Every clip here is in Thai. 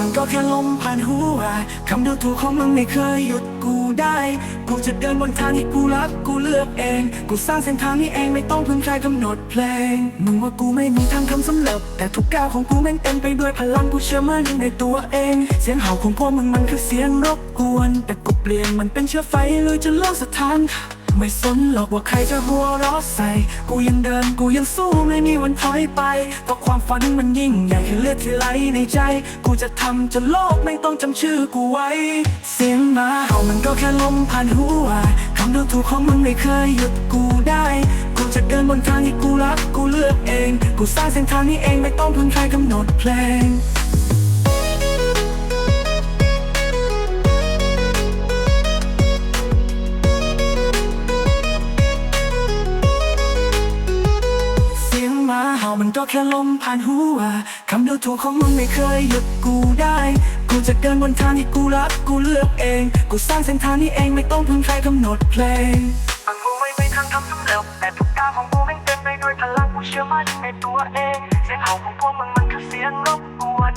มันก็แค่ลมผ่านหัวคำดูถูกของมึงไม่เคยหยุดกูได้ กูจะเดินบนทางที่กูรักกูเลือกเอง กูสร้างเส้นทางนี้เองไม่ต้องพึ่งใครกำหนดเพลง มึงว่ากูไม่มีทางทำสำเร็จแต่ทุกก้าวของกูแม่งเต็มไปด้วยพลังกูเชื่อมั่นในตัวเอง เสียงเห่าของพวกมึงมันคือเสียงรบกวน แต่กูเปลี่ยนมันเป็นเชื้อไฟเลยจนโลกสถาน ไม่สนหรอกว่าใครจะหัวเราะใส่ กูยังเดินกูยังสู้ไม่มีวันถอยไป เพราะความฝันมันยิ่งใหญ่คือเลือดที่ไหลในใจ กูจะทำจนโลกไม่ต้องจำชื่อกูไว้ เสียงมาเห่ามันก็แค่ลมผ่านหัวคำดูถูกของมึงไม่เคยหยุดกูได้ กูจะเดินบนทางที่กูรักกูเลือกเอง กูสร้างเส้นทางนี้เองไม่ต้องพึ่งใครกำหนดเพลงามันก็แค่ลมผ่านหัวคำดูถูกของมึงไม่เคยหยุดกูได้ กูจะเดินบนทางที่กูรักกูเลือกเอง กูสร้างเส้นทางนี้เองไม่ต้องพึ่งใครกำหนดเพลงอังกูไม่มีทางทำสำเร็จแต่ทุกก้าวของกูแม่งเต็มไปด้วยพลังกูเชื่อมั่นในตัวเอง เสียงเห่าของพวกมึงมันคือเสียงรบกวน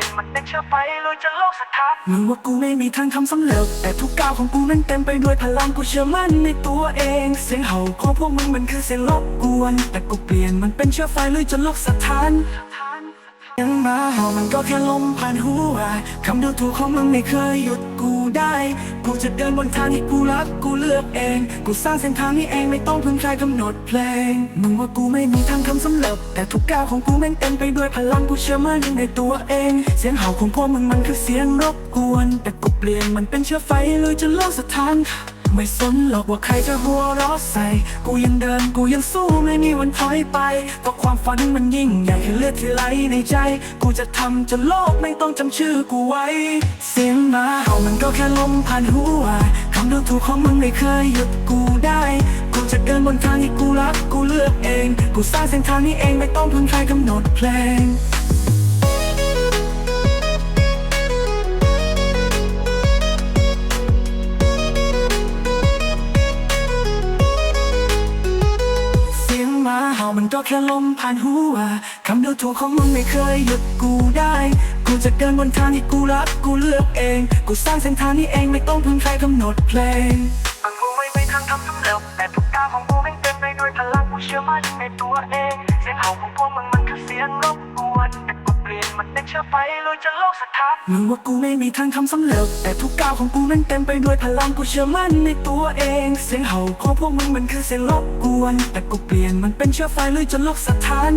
ยนมันเป็นเชื้อไฟลุยจนโลกสถานมึงว่ากูไม่มีทางทำสำเร็จแต่ทุกก้าวของกูนั้นเต็มไปด้วยพลังกูเชื่อมั่นในตัวเอง เสียงเห่าของพวกมึงมันคือเสียงรบกวน แต่กูเปลี่ยนมันเป็นเชื้อไฟลุยจนโลกสถาน ยังมาเห่ามันก็แค่ลมผ่านหัวคำดูถูกของมึงไม่เคยหยุดกูได้ กูจะเดินบนทางที่กูรักกูเลือกเอง กูสร้างเส้นทางนี้เองไม่ต้องพึ่งใครกำหนดเพลง มึงว่ากูไม่มีทางทำสำเร็จแต่ทุกก้าวของกูแม่งเต็มไปด้วยพลังกูเชื่อมั่นในตัวเอง เสียงเห่าของพวกมึงมันคือเสียงรบกวน แต่กูเปลี่ยนมันเป็นเชื้อไฟเลยจนโลกสถาน ไม่สนหรอกว่าใครจะหัวเราะใส่ กูยังเดินกูยังสู้ไม่มีวันถอยไป เพราะความฝันมันยิ่งใหญ่คือเลือดที่ไหลในใจ กูจะทำจนโลกไม่ต้องจำชื่อกูไว้ เสียงมาเห่ามันก็แค่ลมผ่านหัวคำดูถูกของมึงไม่เคยหยุดกูได้ กูจะเดินบนทางที่กูรักกูเลือกเอง กูสร้างเส้นทางนี้เองไม่ต้องพึ่งใครกำหนดเพลง มาเห่ามันก็แค่ลมผ่านหัวคำดูถูกของมึงไม่เคยหยุดกูได้ กูจะเดินบนทางที่กูรักกูเลือกเอง กูสร้างเส้นทางนี้เองไม่ต้องพึ่งใครกำหนดเพลง เชื่อไปลุยจนโลกสถานมึงว่ากูไม่มีทางทำสำเร็จแต่ทุกก้าวของกูนั้นเต็มไปด้วยพลังกูเชื่อมั่นในตัวเอง เสียงเห่าของพวกมึงมันคือเสียงรบกวน แต่กูเปลี่ยนมันเป็นเชื้อไฟลุยจนโลกสถาน